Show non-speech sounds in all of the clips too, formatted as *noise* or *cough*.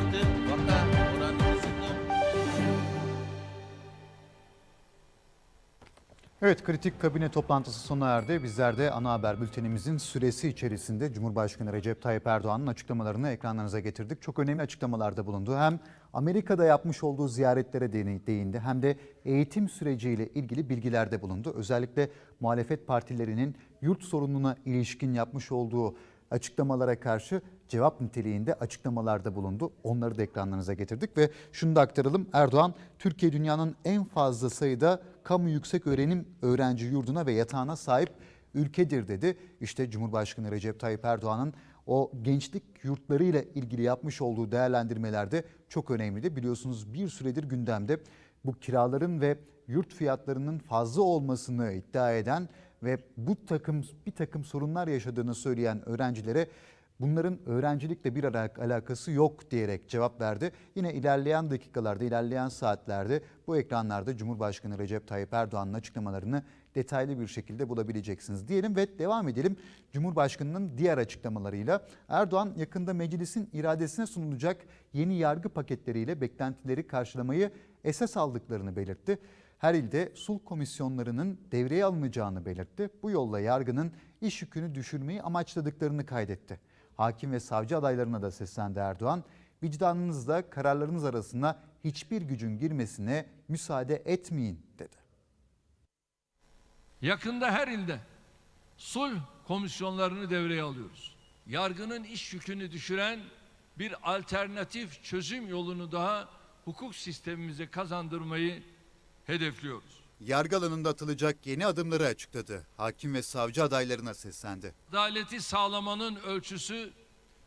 artı vaka oranımızın Evet kritik kabine toplantısı sona erdi. Bizler de ana haber bültenimizin süresi içerisinde Cumhurbaşkanı Recep Tayyip Erdoğan'ın açıklamalarını ekranlarınıza getirdik. Çok önemli açıklamalarda bulundu. Hem Amerika'da yapmış olduğu ziyaretlere değindi hem de eğitim süreciyle ilgili bilgilerde bulundu. Özellikle muhalefet partilerinin yurt sorununa ilişkin yapmış olduğu açıklamalara karşı cevap niteliğinde açıklamalarda bulundu. Onları da ekranlarınıza getirdik ve şunu da aktaralım. Erdoğan, Türkiye dünyanın en fazla sayıda kamu yüksek öğrenim öğrenci yurduna ve yatağına sahip ülkedir dedi. İşte Cumhurbaşkanı Recep Tayyip Erdoğan'ın o gençlik yurtlarıyla ilgili yapmış olduğu değerlendirmelerde çok önemliydi. Biliyorsunuz bir süredir gündemde bu kiraların ve yurt fiyatlarının fazla olmasını iddia eden ve bu takım bir takım sorunlar yaşadığını söyleyen öğrencilere bunların öğrencilikle bir ala- alakası yok diyerek cevap verdi. Yine ilerleyen dakikalarda, ilerleyen saatlerde bu ekranlarda Cumhurbaşkanı Recep Tayyip Erdoğan'ın açıklamalarını detaylı bir şekilde bulabileceksiniz diyelim ve devam edelim. Cumhurbaşkanının diğer açıklamalarıyla Erdoğan yakında meclisin iradesine sunulacak yeni yargı paketleriyle beklentileri karşılamayı esas aldıklarını belirtti her ilde sulh komisyonlarının devreye alınacağını belirtti. Bu yolla yargının iş yükünü düşürmeyi amaçladıklarını kaydetti. Hakim ve savcı adaylarına da seslendi Erdoğan. Vicdanınızla kararlarınız arasına hiçbir gücün girmesine müsaade etmeyin dedi. Yakında her ilde sulh komisyonlarını devreye alıyoruz. Yargının iş yükünü düşüren bir alternatif çözüm yolunu daha hukuk sistemimize kazandırmayı hedefliyoruz. Yargı alanında atılacak yeni adımları açıkladı. Hakim ve savcı adaylarına seslendi. Adaleti sağlamanın ölçüsü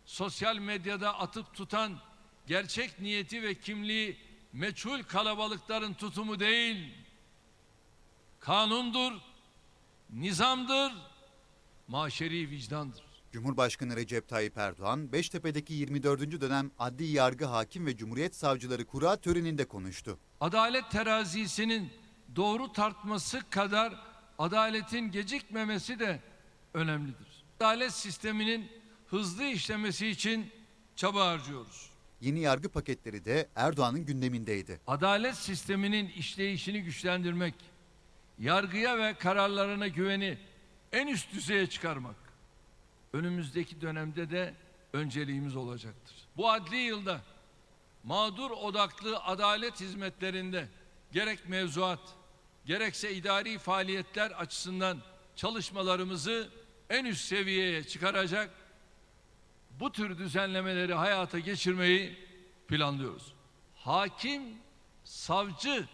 sosyal medyada atıp tutan gerçek niyeti ve kimliği meçhul kalabalıkların tutumu değil. Kanundur, nizamdır, maşeri vicdandır. Cumhurbaşkanı Recep Tayyip Erdoğan, Beştepe'deki 24. dönem Adli Yargı Hakim ve Cumhuriyet Savcıları Kura töreninde konuştu. Adalet terazisinin doğru tartması kadar adaletin gecikmemesi de önemlidir. Adalet sisteminin hızlı işlemesi için çaba harcıyoruz. Yeni yargı paketleri de Erdoğan'ın gündemindeydi. Adalet sisteminin işleyişini güçlendirmek, yargıya ve kararlarına güveni en üst düzeye çıkarmak önümüzdeki dönemde de önceliğimiz olacaktır. Bu adli yılda mağdur odaklı adalet hizmetlerinde gerek mevzuat gerekse idari faaliyetler açısından çalışmalarımızı en üst seviyeye çıkaracak bu tür düzenlemeleri hayata geçirmeyi planlıyoruz. Hakim, savcı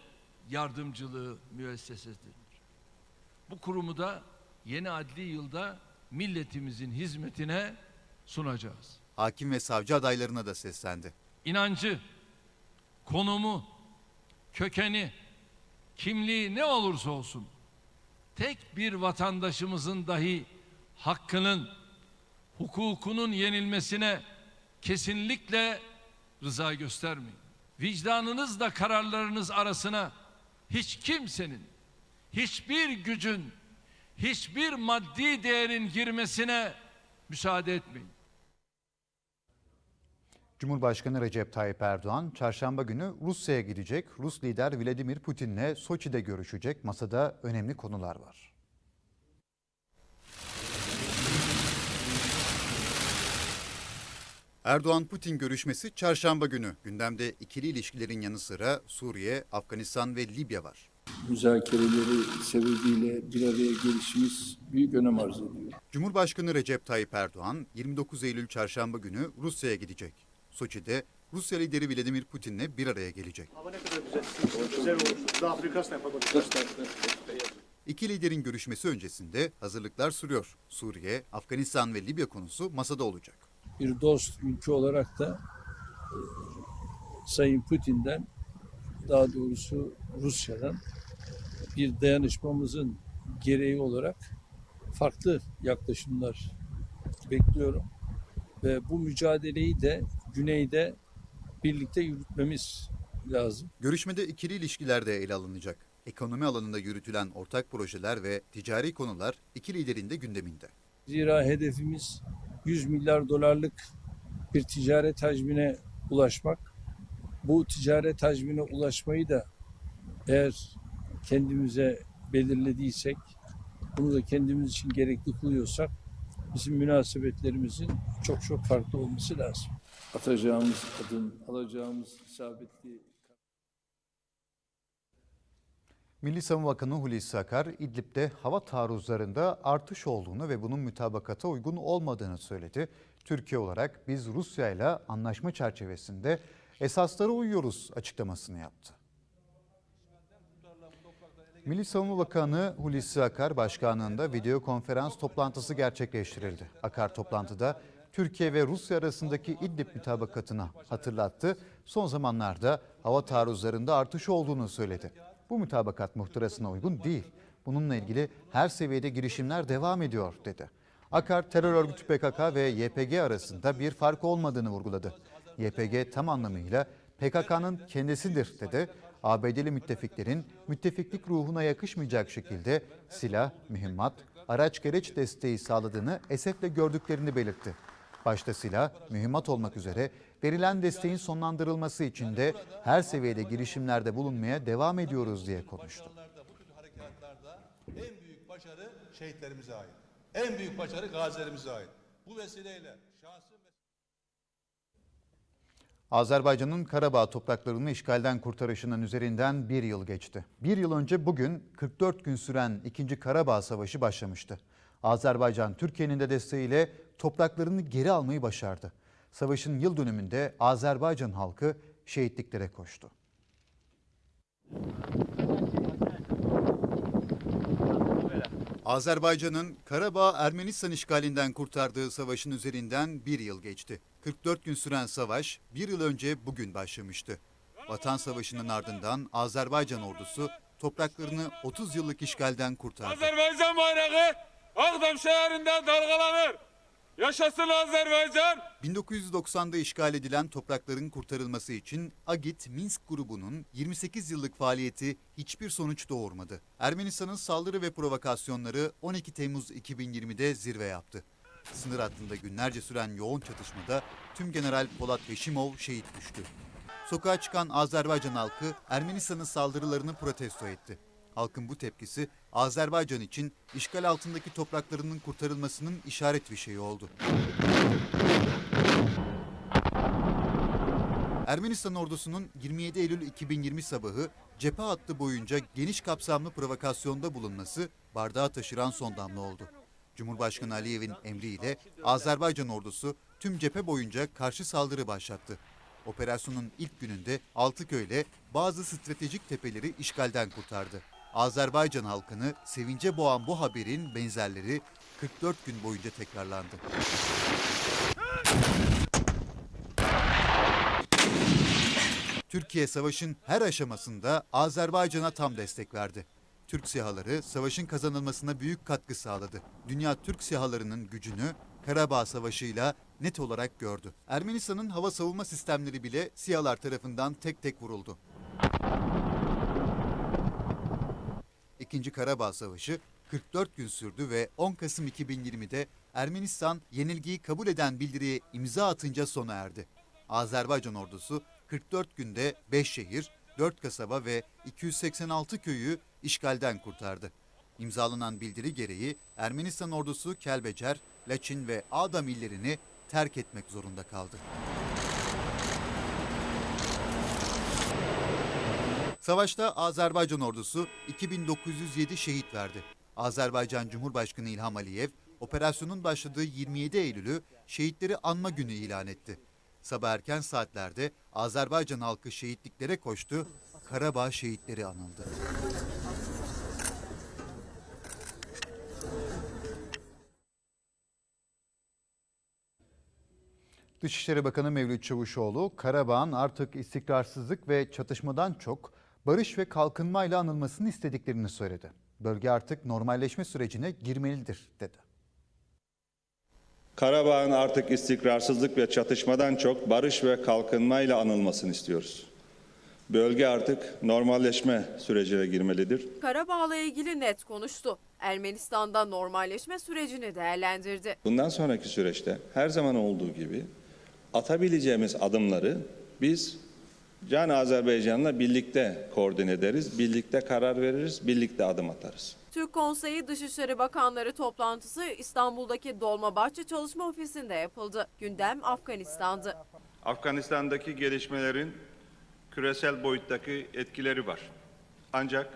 yardımcılığı müessesesidir. Bu kurumu da yeni adli yılda milletimizin hizmetine sunacağız. Hakim ve savcı adaylarına da seslendi. inancı, konumu, kökeni, kimliği ne olursa olsun tek bir vatandaşımızın dahi hakkının, hukukunun yenilmesine kesinlikle rıza göstermeyin. Vicdanınızla kararlarınız arasına hiç kimsenin, hiçbir gücün, hiçbir maddi değerin girmesine müsaade etmeyin. Cumhurbaşkanı Recep Tayyip Erdoğan çarşamba günü Rusya'ya gidecek. Rus lider Vladimir Putin'le Soçi'de görüşecek. Masada önemli konular var. Erdoğan-Putin görüşmesi çarşamba günü. Gündemde ikili ilişkilerin yanı sıra Suriye, Afganistan ve Libya var. Müzakereleri sebebiyle bir araya gelişimiz büyük önem arz ediyor. Cumhurbaşkanı Recep Tayyip Erdoğan 29 Eylül çarşamba günü Rusya'ya gidecek. Soçi'de Rusya lideri Vladimir Putin'le bir araya gelecek. Hava ne kadar güzel. Güzel olur. Daha Afrika'sını yapamadık. İki liderin görüşmesi öncesinde hazırlıklar sürüyor. Suriye, Afganistan ve Libya konusu masada olacak. Bir dost ülke olarak da e, Sayın Putin'den daha doğrusu Rusya'dan bir dayanışmamızın gereği olarak farklı yaklaşımlar bekliyorum. Ve bu mücadeleyi de güneyde birlikte yürütmemiz lazım. Görüşmede ikili ilişkiler de ele alınacak. Ekonomi alanında yürütülen ortak projeler ve ticari konular iki liderin de gündeminde. Zira hedefimiz 100 milyar dolarlık bir ticaret hacmine ulaşmak. Bu ticaret hacmine ulaşmayı da eğer kendimize belirlediysek, bunu da kendimiz için gerekli kılıyorsak bizim münasebetlerimizin çok çok farklı olması lazım. Atacağımız adım, alacağımız isabetli Milli Savunma Bakanı Hulusi Akar, İdlib'de hava taarruzlarında artış olduğunu ve bunun mütabakata uygun olmadığını söyledi. Türkiye olarak biz Rusya ile anlaşma çerçevesinde esaslara uyuyoruz açıklamasını yaptı. Milli Savunma Bakanı Hulusi Akar başkanlığında video konferans toplantısı gerçekleştirildi. Akar toplantıda Türkiye ve Rusya arasındaki İdlib mütabakatını hatırlattı. Son zamanlarda hava taarruzlarında artış olduğunu söyledi. Bu mütabakat muhtırasına uygun değil. Bununla ilgili her seviyede girişimler devam ediyor dedi. Akar terör örgütü PKK ve YPG arasında bir fark olmadığını vurguladı. YPG tam anlamıyla PKK'nın kendisidir dedi. ABD'li müttefiklerin müttefiklik ruhuna yakışmayacak şekilde silah, mühimmat, araç gereç desteği sağladığını esefle gördüklerini belirtti. Başta silah, mühimmat olmak üzere verilen desteğin sonlandırılması için de her seviyede girişimlerde bulunmaya devam ediyoruz diye konuştu. En büyük başarı şehitlerimize ait. En büyük başarı gazilerimize ait. Bu vesileyle şahsım ve Azerbaycan'ın Karabağ topraklarını işgalden kurtarışının üzerinden bir yıl geçti. Bir yıl önce bugün 44 gün süren 2. Karabağ Savaşı başlamıştı. Azerbaycan Türkiye'nin de desteğiyle topraklarını geri almayı başardı. Savaşın yıl dönümünde Azerbaycan halkı şehitliklere koştu. Azerbaycan'ın Karabağ Ermenistan işgalinden kurtardığı savaşın üzerinden bir yıl geçti. 44 gün süren savaş bir yıl önce bugün başlamıştı. Vatan Savaşı'nın ardından Azerbaycan ordusu topraklarını 30 yıllık işgalden kurtardı. Azerbaycan bayrağı Ağdam şehrinde dalgalanır. Yaşasın Azerbaycan. 1990'da işgal edilen toprakların kurtarılması için Agit Minsk grubunun 28 yıllık faaliyeti hiçbir sonuç doğurmadı. Ermenistan'ın saldırı ve provokasyonları 12 Temmuz 2020'de zirve yaptı. Sınır hattında günlerce süren yoğun çatışmada tüm General Polat Heşimov şehit düştü. Sokağa çıkan Azerbaycan halkı Ermenistan'ın saldırılarını protesto etti. Halkın bu tepkisi Azerbaycan için işgal altındaki topraklarının kurtarılmasının işaret bir şeyi oldu. Ermenistan ordusunun 27 Eylül 2020 sabahı cephe hattı boyunca geniş kapsamlı provokasyonda bulunması bardağı taşıran son damla oldu. Cumhurbaşkanı Aliyev'in emriyle Azerbaycan ordusu tüm cephe boyunca karşı saldırı başlattı. Operasyonun ilk gününde Altıköy'le bazı stratejik tepeleri işgalden kurtardı. Azerbaycan halkını sevince boğan bu haberin benzerleri 44 gün boyunca tekrarlandı. Türkiye savaşın her aşamasında Azerbaycan'a tam destek verdi. Türk sihaları savaşın kazanılmasına büyük katkı sağladı. Dünya Türk sihalarının gücünü Karabağ Savaşı'yla net olarak gördü. Ermenistan'ın hava savunma sistemleri bile sihalar tarafından tek tek vuruldu. İkinci Karabağ Savaşı 44 gün sürdü ve 10 Kasım 2020'de Ermenistan yenilgiyi kabul eden bildiriye imza atınca sona erdi. Azerbaycan ordusu 44 günde 5 şehir, 4 kasaba ve 286 köyü işgalden kurtardı. İmzalanan bildiri gereği Ermenistan ordusu Kelbecer, Laçin ve Ağdam illerini terk etmek zorunda kaldı. Savaşta Azerbaycan ordusu 2907 şehit verdi. Azerbaycan Cumhurbaşkanı İlham Aliyev, operasyonun başladığı 27 Eylül'ü şehitleri anma günü ilan etti. Sabah erken saatlerde Azerbaycan halkı şehitliklere koştu, Karabağ şehitleri anıldı. Dışişleri Bakanı Mevlüt Çavuşoğlu, Karabağ'ın artık istikrarsızlık ve çatışmadan çok barış ve kalkınmayla anılmasını istediklerini söyledi. Bölge artık normalleşme sürecine girmelidir dedi. Karabağ'ın artık istikrarsızlık ve çatışmadan çok barış ve kalkınmayla anılmasını istiyoruz. Bölge artık normalleşme sürecine girmelidir. Karabağ'la ilgili net konuştu. Ermenistan'da normalleşme sürecini değerlendirdi. Bundan sonraki süreçte her zaman olduğu gibi atabileceğimiz adımları Biz Can Azerbaycan'la birlikte koordine ederiz, birlikte karar veririz, birlikte adım atarız. Türk Konseyi Dışişleri Bakanları toplantısı İstanbul'daki Dolmabahçe Çalışma Ofisi'nde yapıldı. Gündem Afganistan'dı. Afganistan'daki gelişmelerin küresel boyuttaki etkileri var. Ancak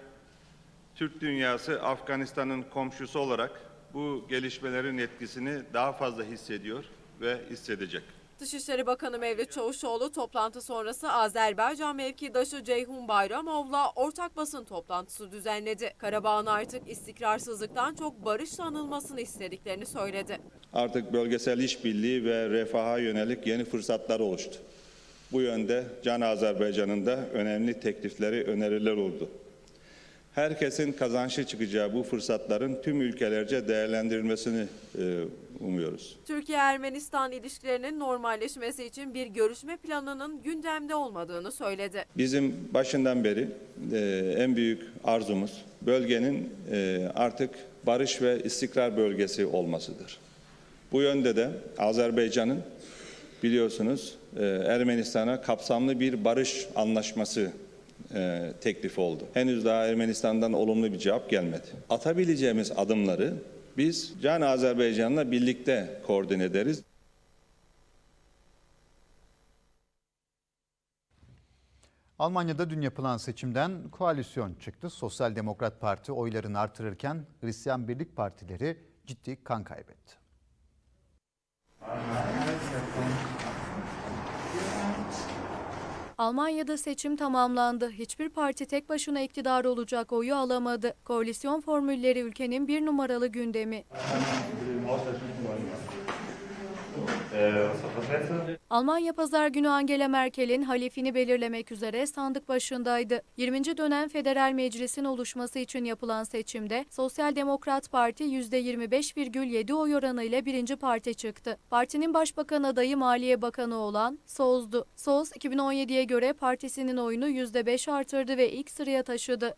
Türk dünyası Afganistan'ın komşusu olarak bu gelişmelerin etkisini daha fazla hissediyor ve hissedecek. Dışişleri Bakanı Mevlüt Çavuşoğlu toplantı sonrası Azerbaycan mevkidaşı Ceyhun Bayramov'la ortak basın toplantısı düzenledi. Karabağ'ın artık istikrarsızlıktan çok barışla anılmasını istediklerini söyledi. Artık bölgesel işbirliği ve refaha yönelik yeni fırsatlar oluştu. Bu yönde Can Azerbaycan'ın da önemli teklifleri, öneriler oldu. Herkesin kazançlı çıkacağı bu fırsatların tüm ülkelerce değerlendirilmesini e, umuyoruz. Türkiye-Ermenistan ilişkilerinin normalleşmesi için bir görüşme planının gündemde olmadığını söyledi. Bizim başından beri e, en büyük arzumuz bölgenin e, artık barış ve istikrar bölgesi olmasıdır. Bu yönde de Azerbaycan'ın biliyorsunuz e, Ermenistan'a kapsamlı bir barış anlaşması e, teklifi oldu. Henüz daha Ermenistan'dan olumlu bir cevap gelmedi. Atabileceğimiz adımları biz Can Azerbaycan'la birlikte koordine ederiz. Almanya'da dün yapılan seçimden koalisyon çıktı. Sosyal Demokrat Parti oylarını artırırken Hristiyan Birlik Partileri ciddi kan kaybetti. Almanya'da seçim tamamlandı. Hiçbir parti tek başına iktidar olacak oyu alamadı. Koalisyon formülleri ülkenin bir numaralı gündemi. Almanya pazar günü Angela Merkel'in halifini belirlemek üzere sandık başındaydı. 20. dönem federal meclisin oluşması için yapılan seçimde Sosyal Demokrat Parti %25,7 oy oranıyla birinci parti çıktı. Partinin başbakan adayı Maliye Bakanı olan Soz'du. Soz 2017'ye göre partisinin oyunu %5 artırdı ve ilk sıraya taşıdı.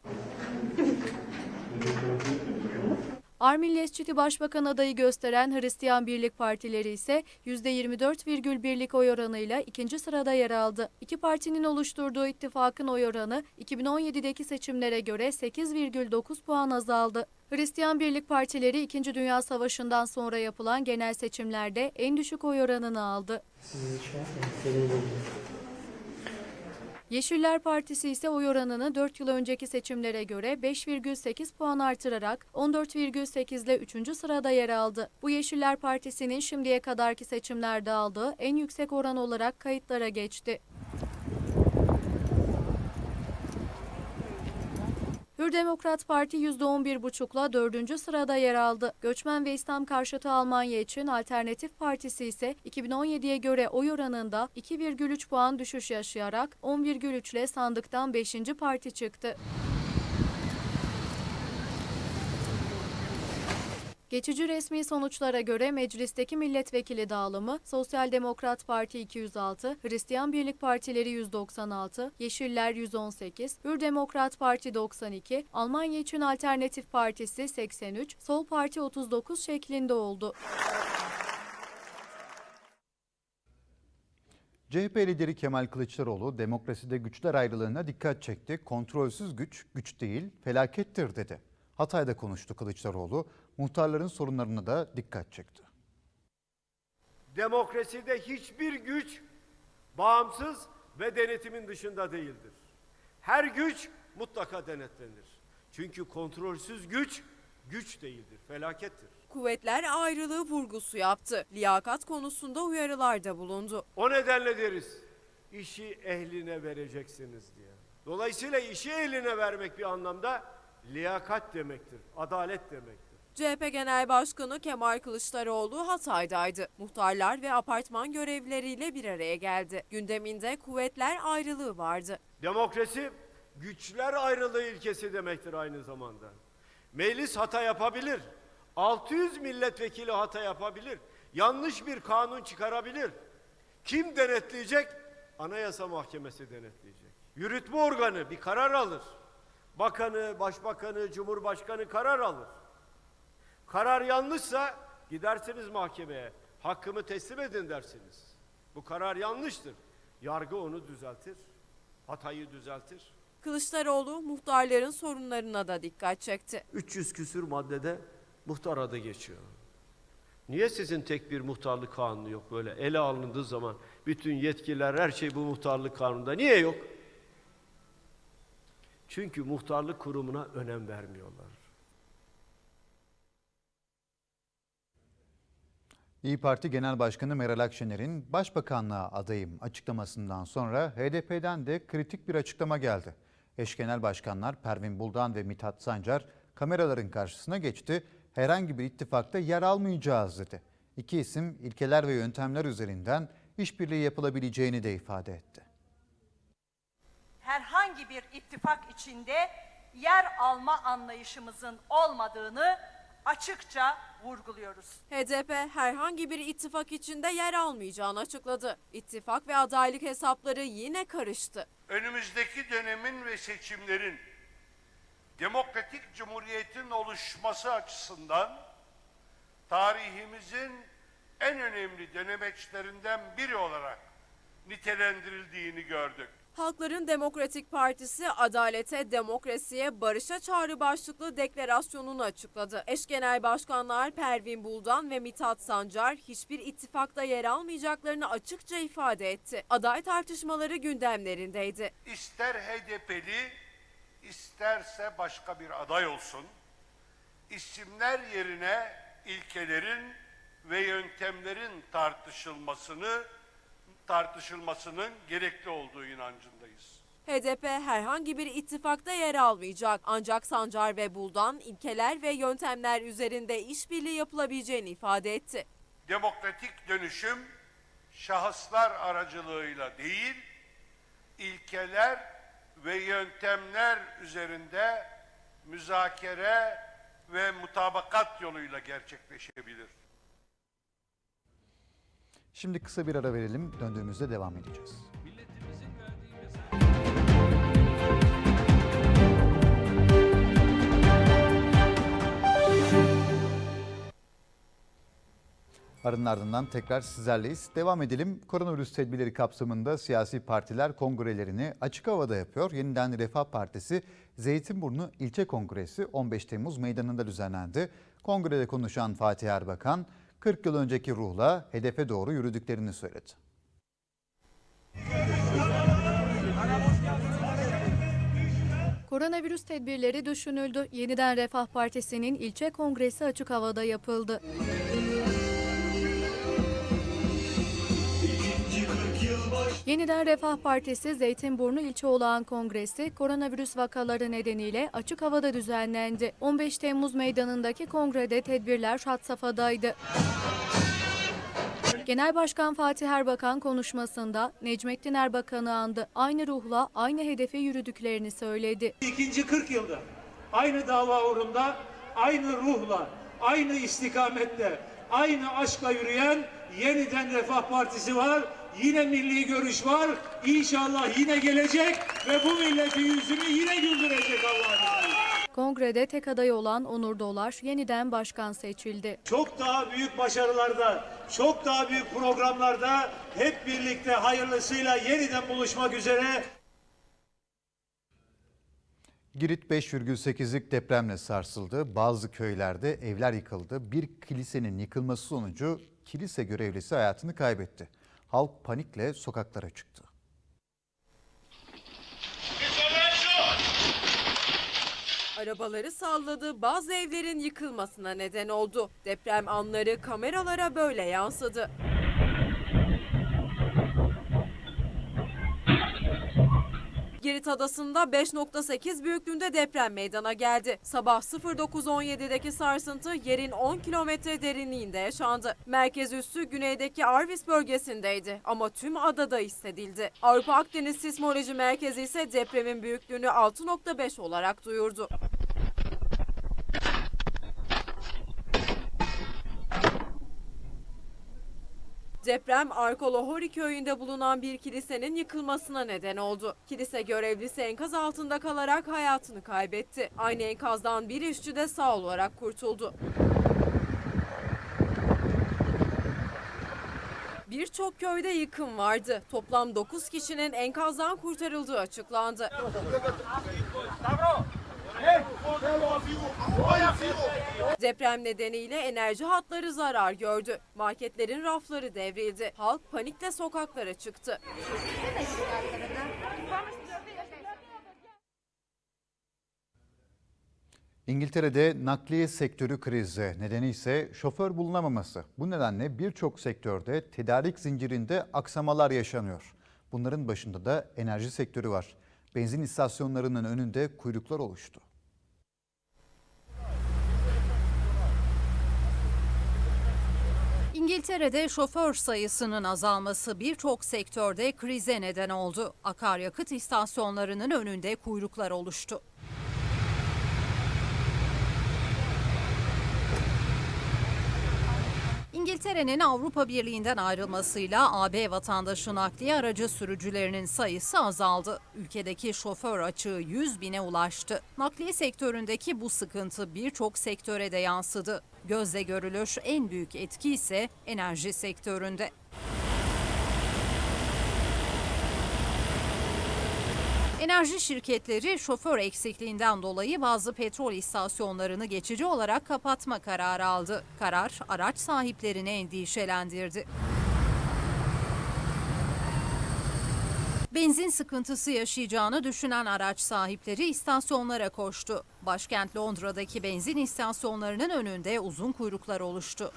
*laughs* Ar Milliyetçi Başbakan adayı gösteren Hristiyan Birlik Partileri ise %24,1'lik oy oranıyla ikinci sırada yer aldı. İki partinin oluşturduğu ittifakın oy oranı 2017'deki seçimlere göre 8,9 puan azaldı. Hristiyan Birlik Partileri 2. Dünya Savaşı'ndan sonra yapılan genel seçimlerde en düşük oy oranını aldı. Yeşiller Partisi ise oy oranını 4 yıl önceki seçimlere göre 5,8 puan artırarak 14,8 ile 3. sırada yer aldı. Bu Yeşiller Partisi'nin şimdiye kadarki seçimlerde aldığı en yüksek oran olarak kayıtlara geçti. Hür Demokrat Parti %11,5'la 4. sırada yer aldı. Göçmen ve İslam karşıtı Almanya için Alternatif Partisi ise 2017'ye göre oy oranında 2,3 puan düşüş yaşayarak 10,3 ile sandıktan 5. parti çıktı. Geçici resmi sonuçlara göre meclisteki milletvekili dağılımı Sosyal Demokrat Parti 206, Hristiyan Birlik Partileri 196, Yeşiller 118, Hür Demokrat Parti 92, Almanya için Alternatif Partisi 83, Sol Parti 39 şeklinde oldu. CHP lideri Kemal Kılıçdaroğlu demokraside güçler ayrılığına dikkat çekti. Kontrolsüz güç güç değil felakettir dedi. Hatay'da konuştu Kılıçdaroğlu. Muhtarların sorunlarına da dikkat çekti. Demokraside hiçbir güç bağımsız ve denetimin dışında değildir. Her güç mutlaka denetlenir. Çünkü kontrolsüz güç güç değildir, felakettir. Kuvvetler ayrılığı vurgusu yaptı. Liyakat konusunda uyarılarda bulundu. O nedenle deriz, işi ehline vereceksiniz diye. Dolayısıyla işi ehline vermek bir anlamda liyakat demektir, adalet demektir. CHP Genel Başkanı Kemal Kılıçdaroğlu Hatay'daydı. Muhtarlar ve apartman görevlileriyle bir araya geldi. Gündeminde kuvvetler ayrılığı vardı. Demokrasi güçler ayrılığı ilkesi demektir aynı zamanda. Meclis hata yapabilir. 600 milletvekili hata yapabilir. Yanlış bir kanun çıkarabilir. Kim denetleyecek? Anayasa Mahkemesi denetleyecek. Yürütme organı bir karar alır. Bakanı, başbakanı, cumhurbaşkanı karar alır. Karar yanlışsa gidersiniz mahkemeye. Hakkımı teslim edin dersiniz. Bu karar yanlıştır. Yargı onu düzeltir. Hatayı düzeltir. Kılıçdaroğlu muhtarların sorunlarına da dikkat çekti. 300 küsür maddede muhtar adı geçiyor. Niye sizin tek bir muhtarlık kanunu yok böyle ele alındığı zaman bütün yetkiler her şey bu muhtarlık kanununda niye yok? Çünkü muhtarlık kurumuna önem vermiyorlar. İyi Parti Genel Başkanı Meral Akşener'in Başbakanlığa adayım açıklamasından sonra HDP'den de kritik bir açıklama geldi. Eş Genel Başkanlar Pervin Buldan ve Mithat Sancar kameraların karşısına geçti. Herhangi bir ittifakta yer almayacağız dedi. İki isim ilkeler ve yöntemler üzerinden işbirliği yapılabileceğini de ifade etti. herhangi bir ittifak içinde yer alma anlayışımızın olmadığını açıkça vurguluyoruz. HDP herhangi bir ittifak içinde yer almayacağını açıkladı. İttifak ve adaylık hesapları yine karıştı. Önümüzdeki dönemin ve seçimlerin demokratik cumhuriyetin oluşması açısından tarihimizin en önemli dönemeçlerinden biri olarak nitelendirildiğini gördük. Halkların Demokratik Partisi adalete, demokrasiye, barışa çağrı başlıklı deklarasyonunu açıkladı. Eş Genel Başkanlar Pervin Buldan ve Mithat Sancar hiçbir ittifakta yer almayacaklarını açıkça ifade etti. Aday tartışmaları gündemlerindeydi. İster HDP'li, isterse başka bir aday olsun, isimler yerine ilkelerin ve yöntemlerin tartışılmasını tartışılmasının gerekli olduğu inancındayız. HDP herhangi bir ittifakta yer almayacak. Ancak Sancar ve Buldan ilkeler ve yöntemler üzerinde işbirliği yapılabileceğini ifade etti. Demokratik dönüşüm şahıslar aracılığıyla değil, ilkeler ve yöntemler üzerinde müzakere ve mutabakat yoluyla gerçekleşebilir. Şimdi kısa bir ara verelim. Döndüğümüzde devam edeceğiz. Arının ardından tekrar sizlerleyiz. Devam edelim. Koronavirüs tedbirleri kapsamında siyasi partiler kongrelerini açık havada yapıyor. Yeniden Refah Partisi Zeytinburnu İlçe Kongresi 15 Temmuz meydanında düzenlendi. Kongrede konuşan Fatih Erbakan 40 yıl önceki ruhla hedefe doğru yürüdüklerini söyledi. Koronavirüs tedbirleri düşünüldü. Yeniden Refah Partisi'nin ilçe kongresi açık havada yapıldı. Yeniden Refah Partisi Zeytinburnu İlçe Olağan Kongresi koronavirüs vakaları nedeniyle açık havada düzenlendi. 15 Temmuz meydanındaki kongrede tedbirler had safhadaydı. Genel Başkan Fatih Erbakan konuşmasında Necmettin Erbakan'ı andı. Aynı ruhla aynı hedefe yürüdüklerini söyledi. İkinci 40 yılda aynı dava uğrunda, aynı ruhla, aynı istikametle, aynı aşkla yürüyen yeniden Refah Partisi var. Yine milli görüş var. İnşallah yine gelecek ve bu milletin yüzünü yine güldürecek Allah'ın izniyle. Kongrede tek aday olan Onur Dolar yeniden başkan seçildi. Çok daha büyük başarılarda, çok daha büyük programlarda hep birlikte hayırlısıyla yeniden buluşmak üzere Girit 5,8'lik depremle sarsıldı. Bazı köylerde evler yıkıldı. Bir kilisenin yıkılması sonucu kilise görevlisi hayatını kaybetti. Halk panikle sokaklara çıktı. Arabaları salladı, bazı evlerin yıkılmasına neden oldu. Deprem anları kameralara böyle yansıdı. Girit Adası'nda 5.8 büyüklüğünde deprem meydana geldi. Sabah 09.17'deki sarsıntı yerin 10 kilometre derinliğinde yaşandı. Merkez üssü güneydeki Arvis bölgesindeydi ama tüm adada hissedildi. Avrupa Akdeniz Sismoloji Merkezi ise depremin büyüklüğünü 6.5 olarak duyurdu. Deprem Arkolohori köyünde bulunan bir kilisenin yıkılmasına neden oldu. Kilise görevlisi enkaz altında kalarak hayatını kaybetti. Aynı enkazdan bir işçi de sağ olarak kurtuldu. Birçok köyde yıkım vardı. Toplam 9 kişinin enkazdan kurtarıldığı açıklandı. Deprem nedeniyle enerji hatları zarar gördü. Marketlerin rafları devrildi. Halk panikle sokaklara çıktı. İngiltere'de nakliye sektörü krizi nedeni ise şoför bulunamaması. Bu nedenle birçok sektörde tedarik zincirinde aksamalar yaşanıyor. Bunların başında da enerji sektörü var. Benzin istasyonlarının önünde kuyruklar oluştu. İngiltere'de şoför sayısının azalması birçok sektörde krize neden oldu. Akaryakıt istasyonlarının önünde kuyruklar oluştu. İngiltere'nin Avrupa Birliği'nden ayrılmasıyla AB vatandaşı nakliye aracı sürücülerinin sayısı azaldı. Ülkedeki şoför açığı 100 bine ulaştı. Nakliye sektöründeki bu sıkıntı birçok sektöre de yansıdı. Gözle görülür en büyük etki ise enerji sektöründe. Enerji şirketleri şoför eksikliğinden dolayı bazı petrol istasyonlarını geçici olarak kapatma kararı aldı. Karar araç sahiplerini endişelendirdi. Benzin sıkıntısı yaşayacağını düşünen araç sahipleri istasyonlara koştu. Başkent Londra'daki benzin istasyonlarının önünde uzun kuyruklar oluştu.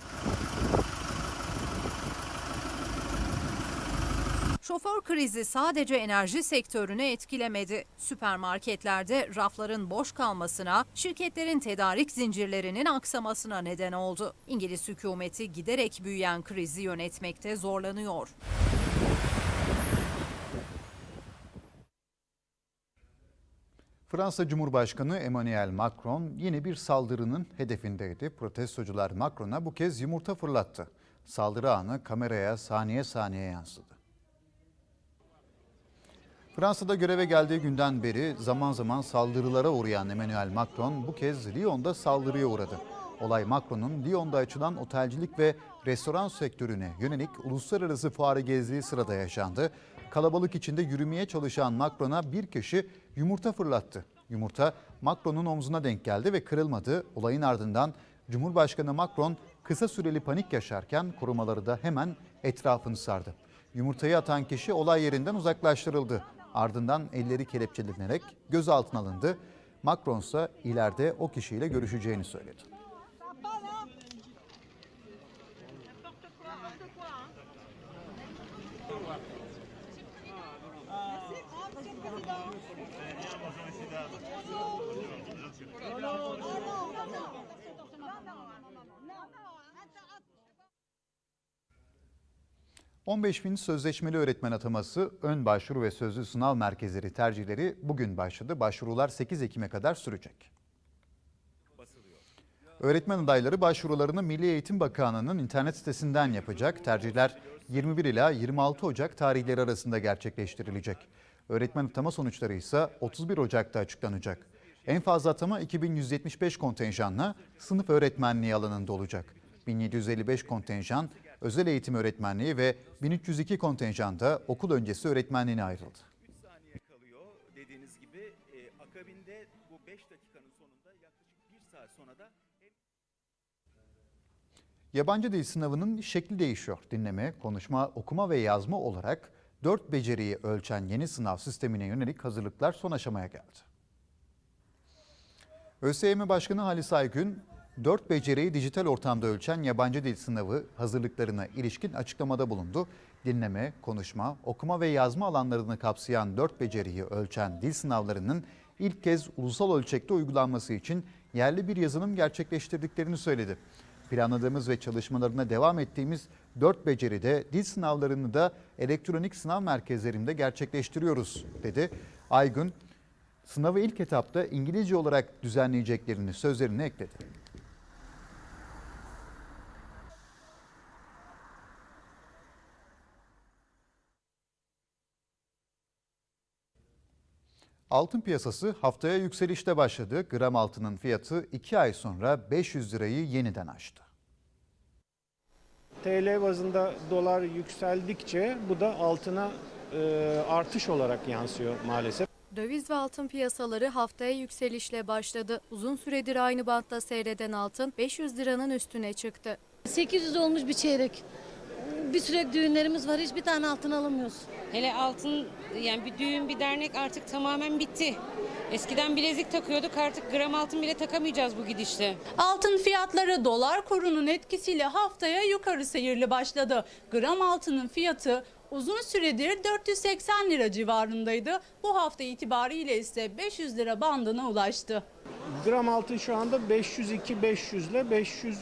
Şoför krizi sadece enerji sektörünü etkilemedi. Süpermarketlerde rafların boş kalmasına, şirketlerin tedarik zincirlerinin aksamasına neden oldu. İngiliz hükümeti giderek büyüyen krizi yönetmekte zorlanıyor. Fransa Cumhurbaşkanı Emmanuel Macron yeni bir saldırının hedefindeydi. Protestocular Macron'a bu kez yumurta fırlattı. Saldırı anı kameraya saniye saniye yansıdı. Fransa'da göreve geldiği günden beri zaman zaman saldırılara uğrayan Emmanuel Macron bu kez Lyon'da saldırıya uğradı. Olay Macron'un Lyon'da açılan otelcilik ve restoran sektörüne yönelik uluslararası fuarı gezdiği sırada yaşandı. Kalabalık içinde yürümeye çalışan Macron'a bir kişi yumurta fırlattı. Yumurta Macron'un omzuna denk geldi ve kırılmadı. Olayın ardından Cumhurbaşkanı Macron kısa süreli panik yaşarken korumaları da hemen etrafını sardı. Yumurtayı atan kişi olay yerinden uzaklaştırıldı. Ardından elleri kelepçelenerek gözaltına alındı. Macron ise ileride o kişiyle görüşeceğini söyledi. ...15 bin sözleşmeli öğretmen ataması, ön başvuru ve sözlü sınav merkezleri tercihleri bugün başladı. Başvurular 8 Ekim'e kadar sürecek. Öğretmen adayları başvurularını Milli Eğitim Bakanlığı'nın internet sitesinden yapacak. Tercihler 21 ila 26 Ocak tarihleri arasında gerçekleştirilecek. Öğretmen atama sonuçları ise 31 Ocak'ta açıklanacak. En fazla atama 2175 kontenjanla sınıf öğretmenliği alanında olacak. 1755 kontenjan özel eğitim öğretmenliği ve 1302 kontenjanda okul öncesi öğretmenliğine ayrıldı. 3 saniye kalıyor dediğiniz gibi. E, akabinde bu 5 dakikanın sonunda yaklaşık 1 saat sonra da hem Yabancı dil sınavının şekli değişiyor. Dinleme, konuşma, okuma ve yazma olarak dört beceriyi ölçen yeni sınav sistemine yönelik hazırlıklar son aşamaya geldi. ÖSYM Başkanı Halis Aygün, dört beceriyi dijital ortamda ölçen yabancı dil sınavı hazırlıklarına ilişkin açıklamada bulundu. Dinleme, konuşma, okuma ve yazma alanlarını kapsayan dört beceriyi ölçen dil sınavlarının ilk kez ulusal ölçekte uygulanması için yerli bir yazılım gerçekleştirdiklerini söyledi. Planladığımız ve çalışmalarına devam ettiğimiz dört beceride dil sınavlarını da elektronik sınav merkezlerinde gerçekleştiriyoruz dedi. Aygün, sınavı ilk etapta İngilizce olarak düzenleyeceklerini sözlerine ekledi. Altın piyasası haftaya yükselişte başladı. Gram altının fiyatı 2 ay sonra 500 lirayı yeniden aştı. TL bazında dolar yükseldikçe bu da altına e, artış olarak yansıyor maalesef. Döviz ve altın piyasaları haftaya yükselişle başladı. Uzun süredir aynı bantta seyreden altın 500 liranın üstüne çıktı. 800 olmuş bir çeyrek. Bir sürekli düğünlerimiz var. Hiçbir tane altın alamıyoruz. Hele altın yani bir düğün bir dernek artık tamamen bitti. Eskiden bilezik takıyorduk artık gram altın bile takamayacağız bu gidişle. Altın fiyatları dolar kurunun etkisiyle haftaya yukarı seyirli başladı. Gram altının fiyatı uzun süredir 480 lira civarındaydı. Bu hafta itibariyle ise 500 lira bandına ulaştı. Gram altın şu anda 502-500 ile 503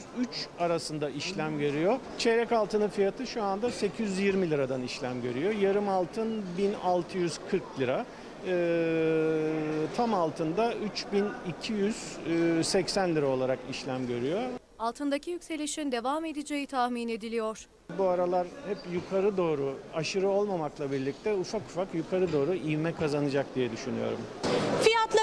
arasında işlem görüyor. Çeyrek altının fiyatı şu anda 820 liradan işlem görüyor. Yarım altın 1640 lira. Ee, tam altında 3280 lira olarak işlem görüyor. Altındaki yükselişin devam edeceği tahmin ediliyor. Bu aralar hep yukarı doğru aşırı olmamakla birlikte ufak ufak yukarı doğru ivme kazanacak diye düşünüyorum. Fiyatların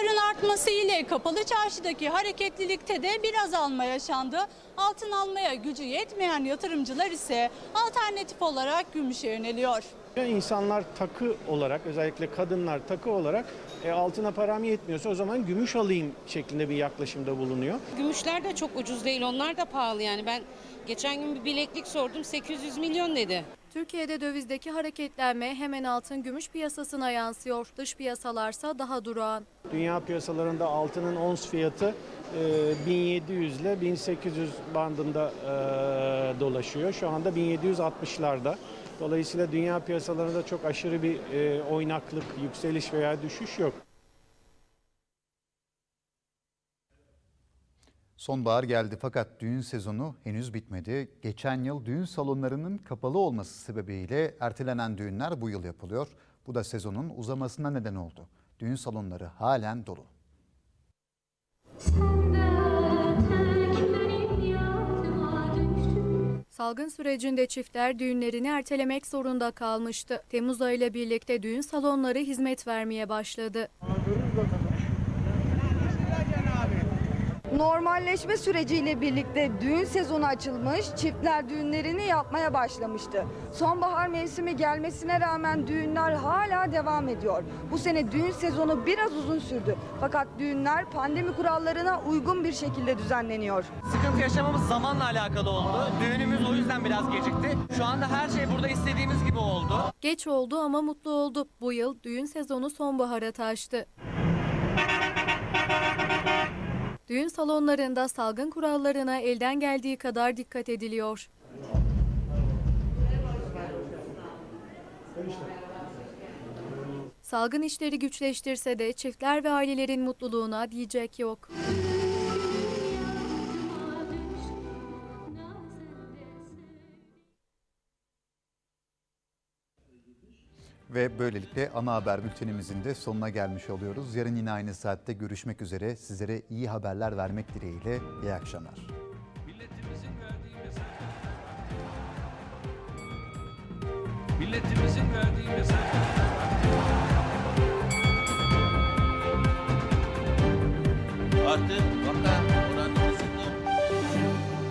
artması ile kapalı çarşıdaki hareketlilikte de bir azalma yaşandı. Altın almaya gücü yetmeyen yatırımcılar ise alternatif olarak gümüşe yöneliyor. İnsanlar takı olarak özellikle kadınlar takı olarak e, altına param yetmiyorsa o zaman gümüş alayım şeklinde bir yaklaşımda bulunuyor. Gümüşler de çok ucuz değil onlar da pahalı yani ben geçen gün bir bileklik sordum 800 milyon dedi. Türkiye'de dövizdeki hareketlenme hemen altın gümüş piyasasına yansıyor. Dış piyasalarsa daha durağan. Dünya piyasalarında altının ons fiyatı e, 1700 ile 1800 bandında e, dolaşıyor. Şu anda 1760'larda. Dolayısıyla dünya piyasalarında çok aşırı bir e, oynaklık, yükseliş veya düşüş yok. Sonbahar geldi fakat düğün sezonu henüz bitmedi. Geçen yıl düğün salonlarının kapalı olması sebebiyle ertelenen düğünler bu yıl yapılıyor. Bu da sezonun uzamasına neden oldu. Düğün salonları halen dolu. Salgın sürecinde çiftler düğünlerini ertelemek zorunda kalmıştı. Temmuz ayıyla birlikte düğün salonları hizmet vermeye başladı. Normalleşme süreciyle birlikte düğün sezonu açılmış, çiftler düğünlerini yapmaya başlamıştı. Sonbahar mevsimi gelmesine rağmen düğünler hala devam ediyor. Bu sene düğün sezonu biraz uzun sürdü. Fakat düğünler pandemi kurallarına uygun bir şekilde düzenleniyor. Sıkıntı yaşamamız zamanla alakalı oldu. Düğünümüz o yüzden biraz gecikti. Şu anda her şey burada istediğimiz gibi oldu. Geç oldu ama mutlu oldu. Bu yıl düğün sezonu sonbahara taştı. Düğün salonlarında salgın kurallarına elden geldiği kadar dikkat ediliyor. Salgın işleri güçleştirse de çiftler ve ailelerin mutluluğuna diyecek yok. Ve böylelikle ana haber bültenimizin de sonuna gelmiş oluyoruz. Yarın yine aynı saatte görüşmek üzere. Sizlere iyi haberler vermek dileğiyle iyi akşamlar. Milletimizin verdiği mesaj. Milletimizin verdiği mesaj. Artı vaka